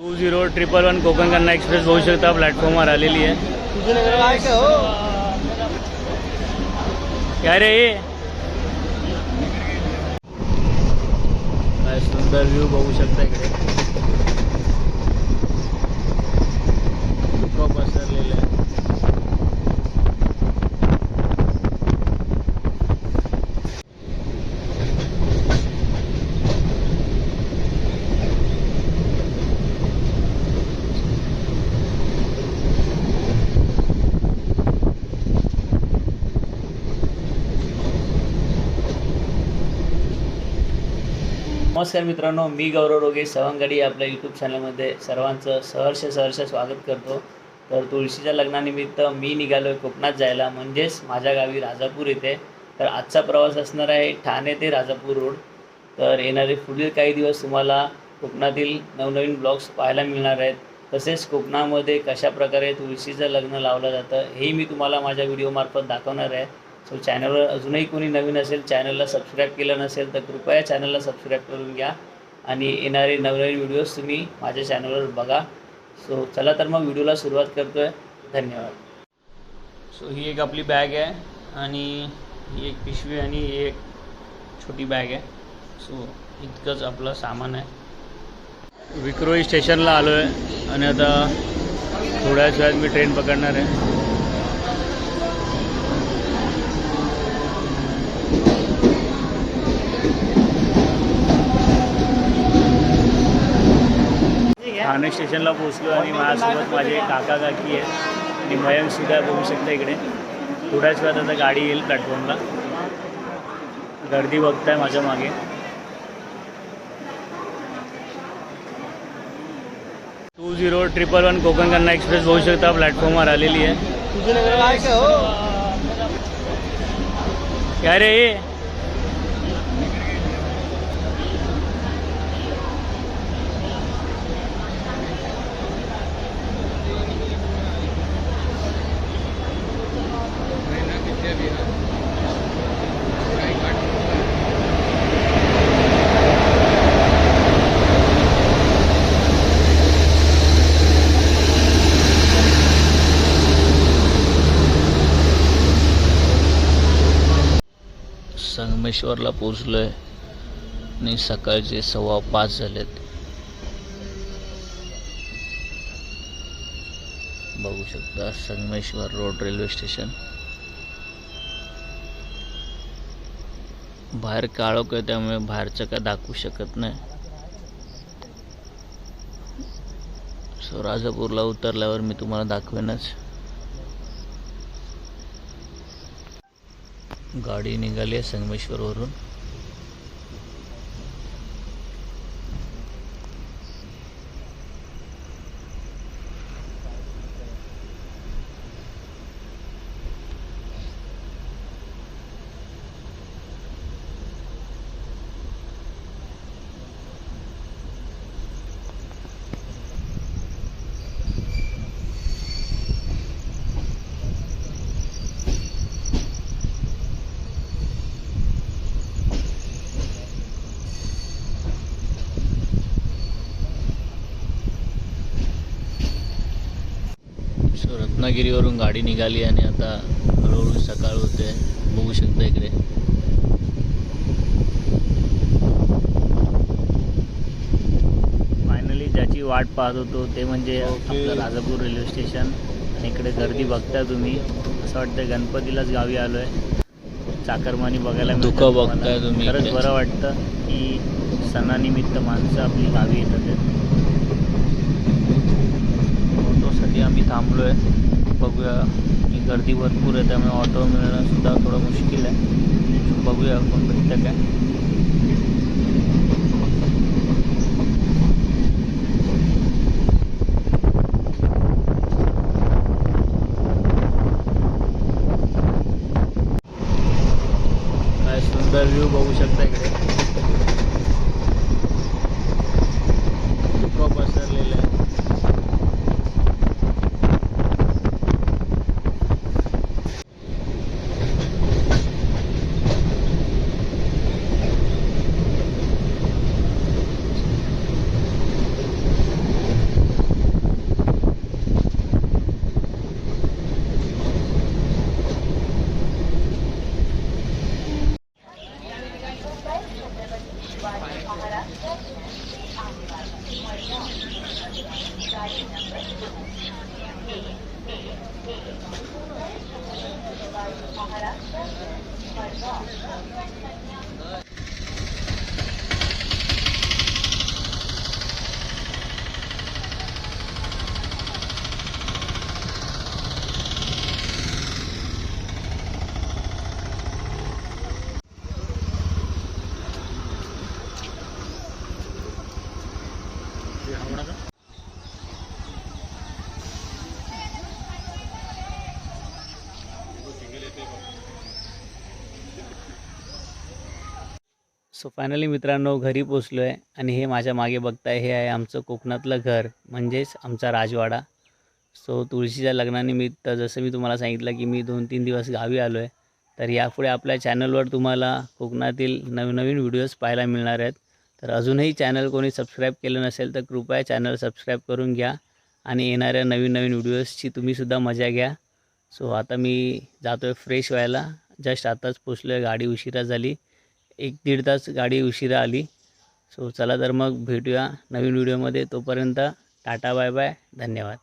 Two zero triple one Konkan Kanya express होऊ शकता प्लॅटफॉर्मवर आलेली आहे काय रे हे? सुंदर व्यू बघू शकता इकडे नमस्कार मित्रांनो मी गौरव रोगे सवंगडी आपल्या यूट्यूब चॅनलमध्ये सर्वांचं सहर्ष सहर्ष स्वागत करतो. तर तुळशीच्या लग्नानिमित्त मी निघालो आहे कोकणात जायला म्हणजेच माझ्या गावी राजापूर येथे. तर आजचा प्रवास असणार आहे ठाणे ते राजापूर रोड. तर येणारे पुढील काही दिवस तुम्हाला कोकणातील नवनवीन ब्लॉग्स पाहायला मिळणार आहेत. तसेच कोकणामध्ये कशा प्रकारे तुळशीचं लग्न लावलं जातं हेही मी तुम्हाला माझ्या व्हिडिओमार्फत दाखवणार आहे. सो चॅनलवर अजूनही कोणी नवीन असेल चॅनलला सबस्क्राईब केलं नसेल तर कृपया चॅनलला सबस्क्राईब करून घ्या. आणि येणारे नवनवीन व्हिडिओज तुम्ही माझ्या चॅनलवर बघा. सो चला तर मग व्हिडिओला सुरुवात करतो आहे धन्यवाद. सो ही एक आपली बॅग आहे आणि ही एक पिशवी आणि ही एक छोटी बॅग आहे. सो इतकंच आपलं सामान आहे. विक्रोळी स्टेशनला आलो आहे आणि आता थोड्याच वेळात मी ट्रेन पकडणार आहे. ठाणे स्टेशनला पोहोचलो आणि माझ्यासोबत माझे काका काकी आहे आणि मयंक सुद्धा बघू शकता इकडे. थोड्याच वेळात आता गाडी येईल प्लॅटफॉर्मला गर्दी बघताय माझ्या मागे. Two zero triple one Konkan Kanya express होऊ शकता प्लॅटफॉर्मवर आलेली आहे. काय रे? हे? पोचलो आहे आणि सकाळचे सव्वा पाच झालेत. बघू शकता संगमेश्वर रोड रेल्वे स्टेशन. बाहेर काळोख आहे त्यामुळे बाहेरचं काय दाखवू शकत नाही. सो राजापूरला उतरल्यावर मी तुम्हाला दाखवेनच. गाडी निघाली आहे संगमेश्वरवरून. सो रत्नागिरीवरून गाडी निघाली आणि आता हळूहळू सकाळ होते. बघू शकता इकडे. फायनली ज्याची वाट पाहत होतो ते म्हणजे आपलं राजापूर रेल्वे स्टेशन आणि इकडे गर्दी बघता तुम्ही. असं वाटतं गणपतीलाच गावी आलो आहे चाकरमानी बघायला तुम्हाला. बघताय तुम्ही खरंच. बरं वाटतं की सणानिमित्त माणसं आपली गावी येतात. ऑटोसाठी आम्ही थांबलो आहे बघूया ही गर्दी भरपूर आहे त्यामुळे ऑटो मिळणं सुद्धा थोडं मुश्किल आहे बघूया कोण भेटतं काय व्ह्यू बघू शकता इकडे Thank you. सो फायनली मित्रांनो घरी पोचलो आहे आणि हे माझ्या मागे बघताय हे आहे आमचं कोकणातलं घर म्हणजेच आमचा राजवाडा. सो तुळशीच्या लग्नानिमित्त जसं मी तुम्हाला सांगितलं की मी दोन तीन दिवस गावी आलो आहे तर यापुढे आपल्या चॅनलवर तुम्हाला कोकणातील नवीन नवीन व्हिडिओज पाहायला मिळणार आहेत. तर अजूनही चॅनल कोणी सबस्क्राईब केलं नसेल तर कृपया चॅनल सबस्क्राईब करून घ्या आणि येणाऱ्या नवीन नवीन व्हिडिओजची तुम्हीसुद्धा मजा घ्या. सो आता मी जातो आहे फ्रेश व्हायला. जस्ट आताच पोचलो आहे गाडी उशिरा झाली. एक दीड तास गाडी उशिरा आली. सो चला तर मग भेटूया नवीन व्हिडिओमध्ये तोपर्यंत टाटा बाय बाय धन्यवाद.